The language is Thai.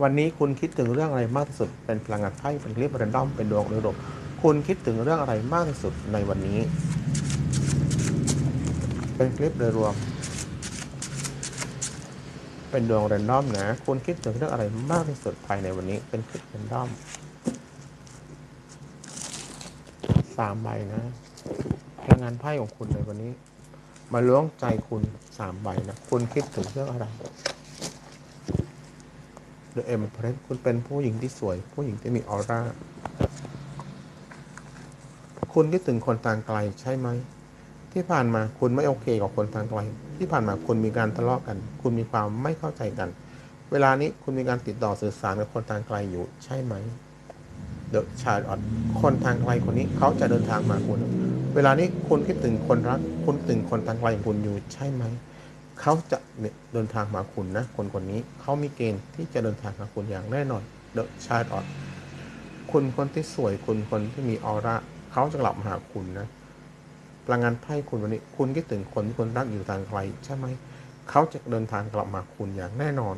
วันนี้คุณคิดถึงเรื่องอะไรมากที่สุด เป็นพลังงานไพ่เป็นคลิปแรนดอม เป็นดวงโดยรวมคุณคิดถึงเรื่องอะไรมากที่สุดในวันนี้ เป็นคลิปโดยรวม เป็นดวงแรนดอมนะ คุณคิดถึงเรื่องอะไรมากที่สุดภายในวันนี้ เป็นคลิปแรนดอมสามใบนะ พลังงานไพ่ของคุณในวันนี้ มาล้วงใจคุณสามใบนะ คุณคิดถึงเรื่องอะไร The Empress คุณเป็นผู้หญิงที่สวย ผู้หญิงที่มีออร่า คุณคิดถึงคนทางไกลใช่ไหม ที่ผ่านมาคุณไม่โอเคกับคนทางไกล ที่ผ่านมาคุณมีการทะเลาะกัน คุณมีความไม่เข้าใจกัน เวลานี้คุณมีการติดต่อสื่อสารกับคนทางไกลอยู่ใช่ไหม The Child of คนทางไกลคนนี้เขาจะเดินทางมาคุณ เวลานี้คุณคิดถึงคนรัก คุณคิดถึงคนทางไกลของคุณอยู่ใช่ไหม เขาจะเดินทางมาคุณนะคนคนนี้เขามีเกณฑ์ที่จะเดินทางมาคุณอย่างแน่นอน The Child of คุณคนที่สวยคุณคนที่มีออร่าเขาจะกลับมาหาคุณนะพลังงานไพ่คุณวันนี้ คุณคิดถึงคนที่คุณรักอยู่ทางไกลใช่ไหมเขาจะเดินทางกลับมาคุณอย่างแน่นอน